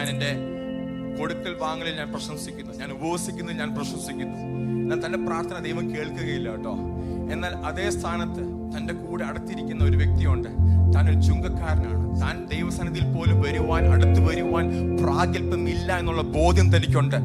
ഞാൻ എന്റെ കൊടുക്കൽ വാങ്ങലിൽ ഞാൻ പ്രശംസിക്കുന്നു. ഞാൻ ഉപവസിക്കുന്നു ഞാൻ പ്രശംസിക്കുന്നു. എന്നാൽ തന്റെ പ്രാർത്ഥന ദൈവം കേൾക്കുകയില്ല കേട്ടോ. എന്നാൽ അതേ സ്ഥാനത്ത് തന്റെ കൂടെ അടുത്തിരിക്കുന്ന ഒരു വ്യക്തിയുണ്ട്. താൻ ഒരു ചുങ്കക്കാരനാണ്. താൻ ദൈവസന്നിധിയിൽ പോലും വരുവാൻ അടുത്ത് വരുവാൻ പ്രാഗൽഭ്യമില്ല എന്നുള്ള ബോധ്യം തനിക്കുണ്ട്.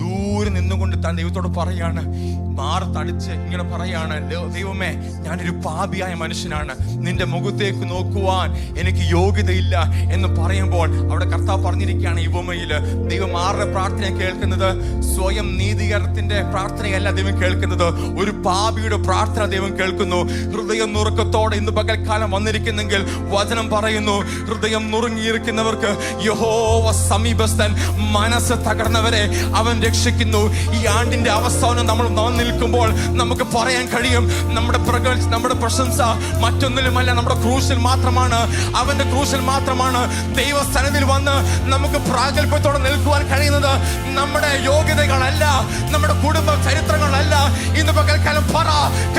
ദൂരെ നിന്നുകൊണ്ട് താൻ ദൈവത്തോട് പറയാണ് മാറി തടിച്ച് ഇങ്ങനെ പറയാണ് "ദൈവ- ദൈവമേ ഞാനൊരു പാപിയായ മനുഷ്യനാണ്. നിന്റെ മുഖത്തേക്ക് നോക്കുവാൻ എനിക്ക് യോഗ്യതയില്ല. എന്ന് പറയുമ്പോൾ അവിടെ കർത്താവ് പറഞ്ഞിരിക്കുകയാണ് ഈ ഉപമയിൽ ദൈവം ആരുടെ പ്രാർത്ഥന കേൾക്കുന്നത്? സ്വയം നീതീകരണത്തിന്റെ പ്രാർത്ഥനയല്ല ദൈവം കേൾക്കുന്നത്. ഒരു പാപിയുടെ പ്രാർത്ഥന ദൈവം കേൾക്കുന്നു. ഹൃദയം നുറുക്കത്തോടെ ഇന്ന് പകൽക്കാലം വന്നിരിക്കുന്നെങ്കിൽ വചനം പറയുന്നു. ഹൃദയം നുറുങ്ങിയിരിക്കുന്നവർക്ക് യഹോവ സമീപസ്ഥൻ മനസ്സ് തകർന്നവരെ അവൻ രക്ഷിക്കുന്നു. ഈ ആണ്ടിന്റെ അവസാനം നമ്മൾ വന്ന് നിൽക്കുമ്പോൾ നമുക്ക് പറയാൻ കഴിയും നമ്മുടെ പ്രക നമ്മുടെ പ്രശംസ മറ്റൊന്നിലുമല്ല നമ്മുടെ ക്രൂശിൽ മാത്രമാണ്. അവന്റെ ക്രൂശിൽ മാത്രമാണ് ദൈവസ്ഥലത്തിൽ വന്ന് നമുക്ക് പ്രാഗൽഭ്യത്തോടെ നിൽക്കുവാൻ കഴിയുന്നത്. നമ്മുടെ യോഗ്യതകളല്ല നമ്മുടെ കുടുംബ ചരിത്രങ്ങളല്ല. ഇന്ന് പകൽക്കാലം പറ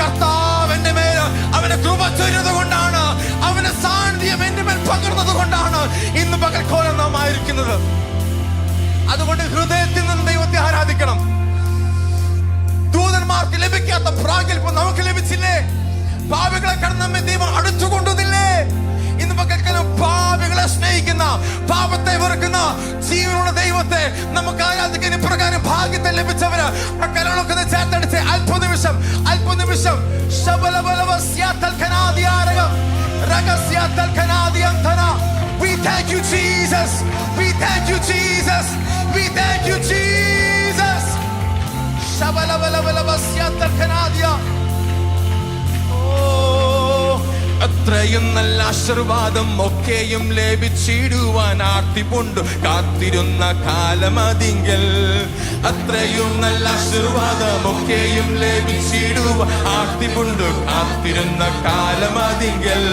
കർത്താവ് എന്റെ മേൽ അവന്റെ കൃപ ചൊരുന്നത് കൊണ്ടാണ് അവന്റെ സാന്നിധ്യം എന്റെ മേൽ പകർന്നത് കൊണ്ടാണ് ഇന്ന് പകൽക്കോലം നാം ആയിരിക്കുന്നത്. അതുകൊണ്ട് ഹൃദയത്തിൽ നിന്ന് ദൈവത്തെ ആരാധിക്കണം. ദൂതന്മാർക്ക് ലഭിക്കാത്ത പ്രാഗൽഭ്യം നമുക്ക് ലഭിച്ചില്ലേ പാവികളെ കടന്ന് നമ്മെ ദൈവം അടുത്തു കൊണ്ടുവന്നില്ലേ ഇന്ന് പകൽക്കാലം പാവികളെ സ്നേഹിക്കുന്ന പാപത്തെ വെറുക്കുന്ന ജീവനുള്ള ദൈവത്തെ നമുക്ക് ആരാധിക്കാൻ ഇപ്രകാരം ഭാഗ്യത്തെ ലഭിച്ചവര് ഒന്ന് ചേർത്തടിച്ച് അല്പനിമിഷം അല്പനിമിഷം We thank you, Jesus. We thank you, Jesus. We thank you, Jesus. അത്രയും നല്ല ആശീർവാദം ഒക്കെയും ലഭിച്ചിടുവാൻ ആർത്തിപ്പുണ്ട്. കാത്തിരുന്ന കാലമതിങ്കൽ അത്രയും നല്ല ആശീർവാദം ഒക്കെയും ലഭിച്ചിടുവാൻ ആർത്തിപ്പുണ്ട്. കാത്തിരുന്ന കാലമതിങ്കൽ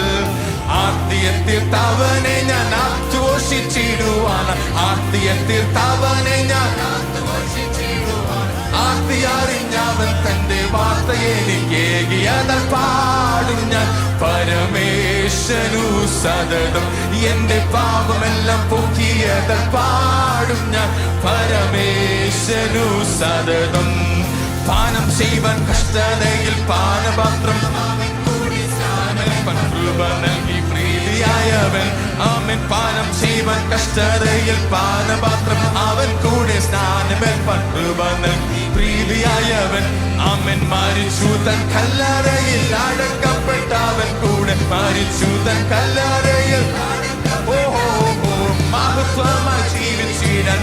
ആർത്തിയത്തിൽ തവനെ ഞാൻ ആഘോഷിച്ചിടുവാൻ ആർത്തിയത്തിൽ തവനെ ഞാൻ ആർത്തിയറിഞ്ഞവൻ തന്റെ വാർത്ത എനിക്കേകിയത് പാടും ഞാൻ പരമേശ്വരു സതതം. എന്റെ പാപമെല്ലാം പൊക്കിയത് പാടും ഞാൻ പരമേശ്വരു സതതം. പാനം ചെയ്യുവാൻ കഷ്ടതയിൽ പാനപാത്രം. കൃപ നൽകി പ്രീതിയായവൻ അവൻ പാനം ചെയ്യുവാൻ കഷ്ടതയിൽ പാനപാത്രം അവൻ കൂടെ സ്നാനമേൽപ്പാൻ കൃപ പ്രീതിയായവൻ അവൻ മരിച്ചു തൻ കല്ലറയിൽ അടക്കപ്പെട്ട അവൻ കൂടെ മരിച്ചു തൻ കല്ലറയിൽ മഹത്വമായി ജീവിച്ചിടാൻ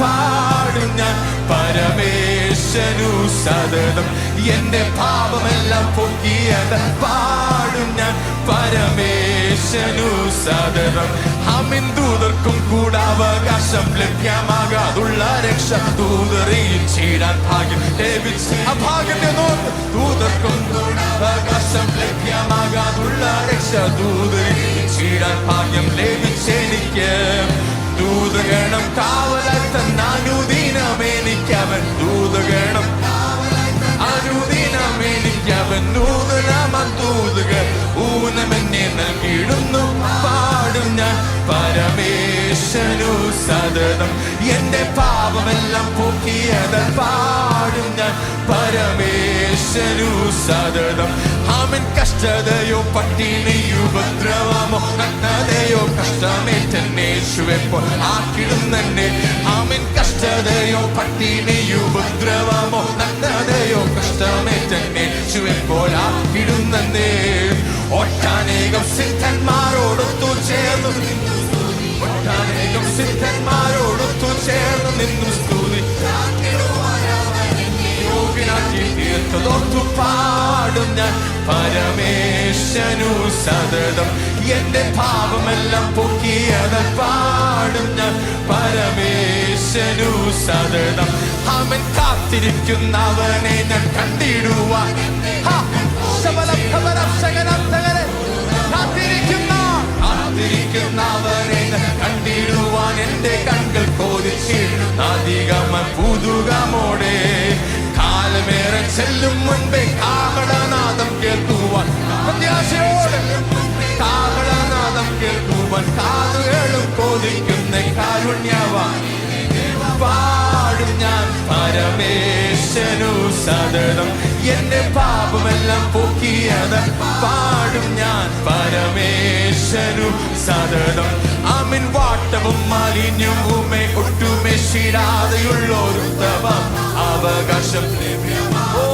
പാടും ഞാൻ. പരമേശ്വരു സതതം എന്റെ പാപമെല്ലാം പൊക്കിയത് പാടും ഞാൻ. പരമേശ്വരു സദവം അമിൻ ദൂതർക്കും കൂടെ അവകാശം ലഭ്യമാകാതുള്ള രക്ഷ ദൂതറിയിച്ചിടാൻ ഭാഗ്യം ലഭിച്ച്. ആ ഭാഗ്യത്തെ നോക്ക് ദൂതർക്കും അവകാശം ലഭ്യമാകാതുള്ള രക്ഷ ദൂതറിയിച്ചിടാൻ ഭാഗ്യം ലഭിച്ചെനിക്ക് ദൂതഗണം കാവലായി തന്നാനുദീനം എനിക്കവൻ ദൂതഗണം അനുദിനം എനിക്കവൻ നൂതന ദൂതുകൾ ഊനമെന്നെ നൽകിയിടുന്നു പാടും ഞാൻ. പരമേശ്വരു സതതം. എന്റെ പാപമെല്ലാം പൊക്കിയത് പാടും ഞാൻ. പരമേശ്വരു സതതം. അവൻ കഷ്ടതയോ പട്ടിണിയോ ഉപദ്രവമോ നഗ്നതയോ കഷ്ടമേറ്റേശുവെപ്പോൾ ആക്കിടുന്നെ അവൻ കഷ്ടതയോ പട്ടിണിയോ ഉപദ്രവമോ നഗ്നതയോ കഷ്ടമേറ്റേശുവെപ്പോൾ ആക്കിടുന്നെ ഒട്ടാനേകം സിദ്ധന്മാരോടൊത്തു ചേർന്നു ഒട്ടാനേകം സിദ്ധന്മാരോടൊത്തു ചേർന്നു നിന്നു. സ്തുതി. യോഗ്യനാക്കി തീർത്തതോർത്തു പാടും ഞാൻ പരമേശ്വരു സതതം. എന്റെ പാപമെല്ലാം പൊക്കിയത് പാടും ഞാൻ പരമേശനു സതതം. അവൻ കാത്തിരിക്കുന്നവനെ ഞാൻ കണ്ടിടുവാൻ. കണ്ടിടുവാൻ. എന്റെ കണ്ണുകൾ കോതിച്ചിടും അധികമ പുതുകമോടെ കാലമേറെ ചെല്ലും മുൻപേ കാഹളനാദം കേൾക്കുവാൻ. പ്രത്യാശയോടെ. കാഹളനാദം കേൾക്കുവാൻ. കാതുകളും കോതി ചോദിക്കുന്ന കാരുണ്യവാൻ. പാടും ഞാൻ പരമേശനു സദനം. എന്റെ പാപമെല്ലാം പൊക്കിയത് പാടും ഞാൻ പരമേശനു സദനം. അമിൻ വാട്ടവും മാലിന്യവുമേ ഒട്ടുമേ ശിരാതെയുള്ളൊരുത്തവം അവകാശം ഓ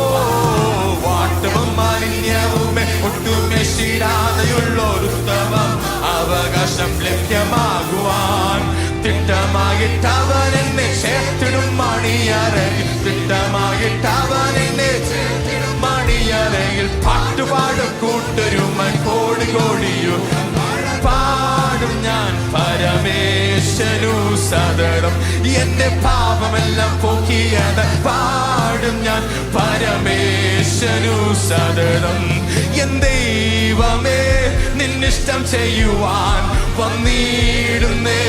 വാട്ടവും മാലിന്യവുമേ ഒട്ടുമേ ശിരാതെയുള്ളൊരുത്തവം അവകാശം ലഭ്യമാകുവാൻ. തിട്ടമായിട്ടവൻ എന്നെ ചേർത്തിടും മണിയറയിൽ തിട്ടമായിട്ടവൻ എന്നെ മണിയറയിൽ പാട്ടുപാടും കൂട്ടരുമൻ കോടി കോടിയും സദരം എന്റെ പാപമെല്ലാം പോക്കിയത് പാടും ഞാൻ പരമേശ്വരു സദരം എൻ ദൈവമേ നിന്നിഷ്ടം ചെയ്യുവാൻ വന്നിടുന്നേ.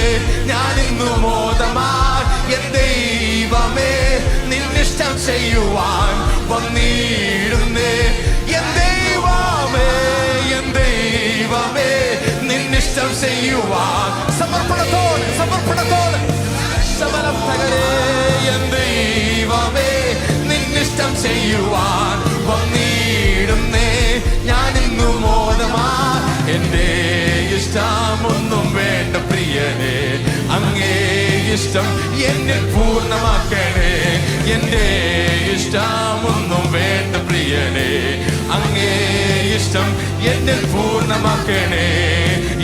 ഞാൻ ഇന്നു മോദമാൻ. എൻ ദൈവമേ നിന്നിഷ്ടം ചെയ്യുവാൻ വന്നിടുന്നേ ചെയ്യുവാൻ വന്നിടുന്നേ. ഞാനിന്നു മോദമാ. എന്റെ ഇഷ്ടമൊന്നും വേണ്ട പ്രിയനെ. അങ്ങേ ഇഷ്ടം എന്നെ പൂർണമാക്കണേ. എന്റെ ഇഷ്ടമൊന്നും വേണ്ട പ്രിയനെ. അങ്ങേ ഇഷ്ടം എന്നെ പൂർണമാക്കണേ.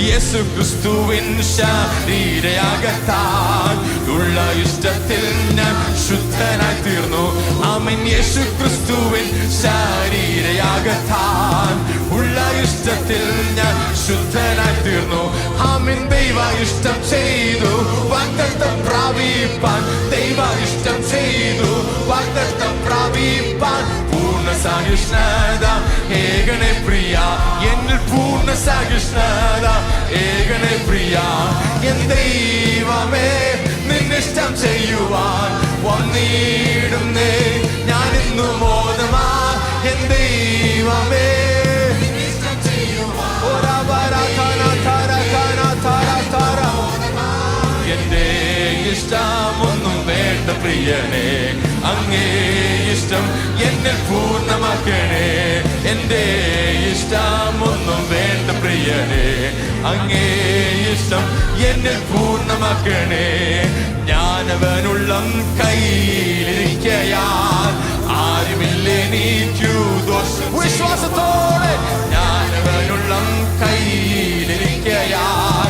യേശു ക്രിസ്തുവിൻ ശരീരയാകത്താൻ ഉള്ള ഇഷ്ടത്തിൽ ഞാൻ ശുദ്ധനായി തീർന്നു. ആമൻ യേശു ക്രിസ്തുവിൻ ശാരീരയാകത്താൻ ഉള്ള ഇഷ്ടത്തിൽ ഞാൻ ശുദ്ധനായി തീർന്നു. ആമൻ ദൈവ ഇഷ്ടം ചെയ്തു. വാഗ്ദത്തം പ്രാപിപ്പാൻ ദൈവ ഇഷ്ടം ചെയ്തു. വാഗ്ദത്തം പ്രാപിപ്പാൻ പൂർണ സഹിഷ്ണത. ഏകനെ പ്രിയ എന്നിൽ പൂർണ സഹിഷ്ണത. ഏകനെ പ്രിയ എൻ ദൈവമേ. വന്നിടുന്നേ ഞാൻ ഇന്നു മോദമാ എൻ ദൈവമേ. എന്റെ ഇഷ്ടമൊന്നും വേണ്ട പ്രിയനെ. അങ്ങേ ഇഷ്ടം എന്നെ പൂർണമാക്കണേ. എന്റെ ഇഷ്ടമൊന്നും വേണ്ട പ്രിയനെ. അങ്ങേ ഇഷ്ടം എന്നെ പൂർണമാക്കണേ. ഞാനവനുള്ളം കയ്യിലിരിക്കയാൽ ആരുമില്ലെനിക്കു ദോഷം വിശ്വാസത്തോടെ. ഞാനവനുള്ളം കയ്യിലിരിക്കയാൽ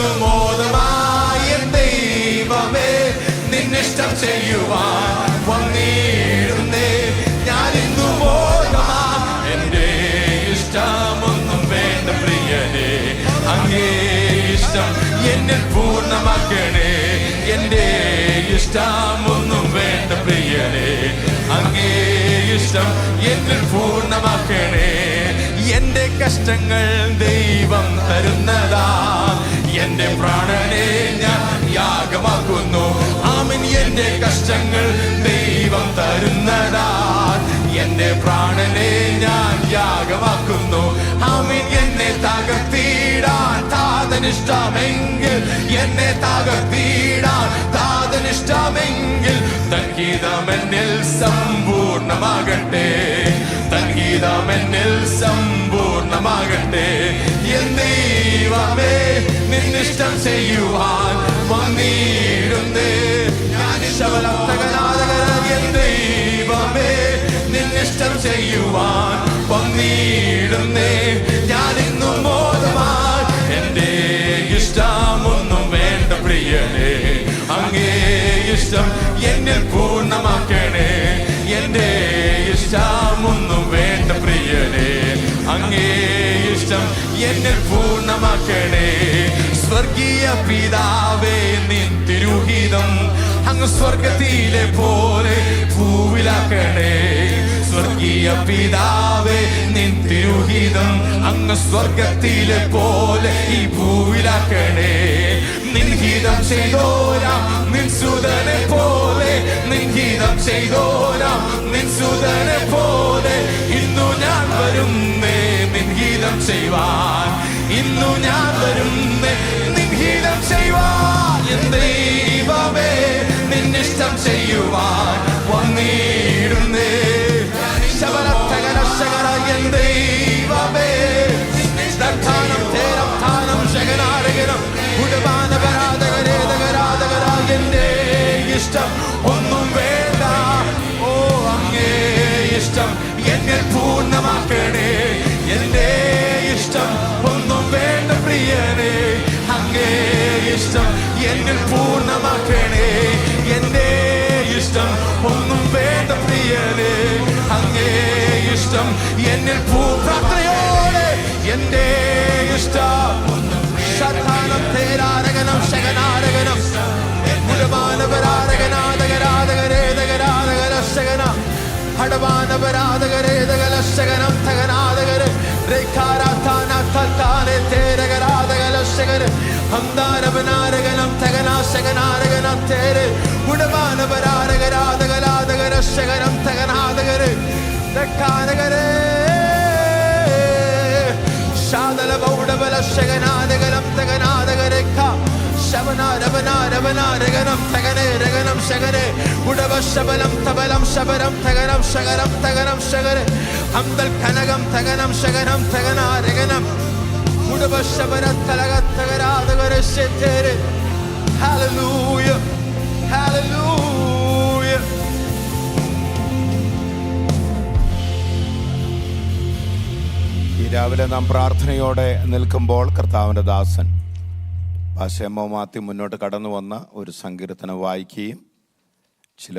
ഇന്നു മോദമായി ദൈവമേ നിന്നിഷ്ടം ചെയ്യുവാൻ വന്നിടുന്നേ ഞാൻ ഇന്നു മോദമാ എന്റെ ഇഷ്ടമൊന്നും വേണ്ട പ്രിയനെ അങ്ങേ ഇഷ്ടം എന്നിൽ പൂർണമാക്കണേ. എന്റെ ഇഷ്ടമൊന്നും വേണ്ട പ്രിയനെ അങ്ങേ ഇഷ്ടം എന്നിൽ പൂർണമാക്കണേ. എന്റെ കഷ്ടങ്ങൾ ദൈവം തരുന്നതാ. എന്റെ പ്രാണനെ ഞാൻ യാഗമാക്കുന്നു. ആമൻ എന്റെ കഷ്ടങ്ങൾ ദൈവം തരുന്നതാ. എന്റെ പ്രാണനെ ഞാൻ യാഗമാക്കുന്നു. ആമൻ എന്നെ തകർത്തിടാൻ താതനിഷ്ടമെങ്കിൽ എന്നെ തകർത്തിടാൻ താതനിഷ്ടമെങ്കിൽ തൻഗീതമെന്നിൽ സമ്പൂർണമാകട്ടെ. തൻഗീതമെന്നിൽ സമ്പൂർണമാകട്ടെ. എൻ ദൈവമേ നിന്നിഷ്ടം ചെയ്യുവാൻ വന്നിടുന്നേ. ഞാൻ ശബലത്തകനാഥകര എൻ ദൈവമേ നിന്നിഷ്ടം ചെയ്യുവാൻ വന്നിടുന്നേ. ഞാൻ ഇന്നും മോദമാൻ എന്റെ ഇഷ്ടമൊന്നും വേണ്ട പ്രിയനേ. അങ്ങേ ഇഷ്ടം എന്നിൽ പൂർണമാക്കണേ. എന്റെ ഇഷ്ടമൊന്നും വേണ്ട പ്രിയനേ. അങ്ങേ ഇഷ്ടം എന്നിൽ പൂർണമാക്കണേ സ്വർഗീയ പിതാവേ നിൻ തിരുഹിതം അങ്ങ് സ്വർഗത്തിലെ പോലെ ഭൂവിലാക്കണേ സ്വർഗീയ പിതാവേ നിൻ തിരുഹിതം അങ്ങ് സ്വർഗത്തിലെ പോലെ ഈ ഭൂവിലാക്കണേ നിൻഹിതം ചെയ്തോരാം നിൻ സുതനെ പോലെ. നിൻഹിതം ചെയ്തോരാം നിൻ സുതനെ പോലെ. ഇന്നു ഞാൻ വരുന്നേ ഇഷ്ടം. ഒന്നും വേണ്ട. ഓ അങ്ങേ ഇഷ്ടം. എന്നിൽ പൂർണമാക്കണേ. എന്റെ ഇഷ്ടം. ഒന്നും വേണ്ട പ്രിയനെ. അങ്ങേ ഇഷ്ടം. എന്നിൽ പൂർണമാക്കണേ. എന്റെ ഇഷ്ടം. ഒന്നും വേണ്ട പ്രിയനെ. അങ്ങേ ഇഷ്ടം. എന്നിൽ പൂ ഹടവാനപരാദകരേദകലശകനം തകനാദകര രേഖാരാത്താനാത്താനെ തേരകരാദകലശകര ഹന്താനപനാരകനം തകനാശകനാരകനം തേര് ഗുണമാനപരാരകരാദകലാദകര ശകനം തകനാദകര രക്കാനകരേ ശാദല രഗനം തബലം ശബരം ഹല്ലേലൂയ. ഈ രാവിലെ നാം പ്രാർത്ഥനയോടെ നിൽക്കുമ്പോൾ കർത്താവിന്റെ ദാസൻ ഭാഷയമ്മ മുന്നോട്ട് കടന്നു വന്ന ഒരു സങ്കീർത്തനം വായിക്കുകയും ചില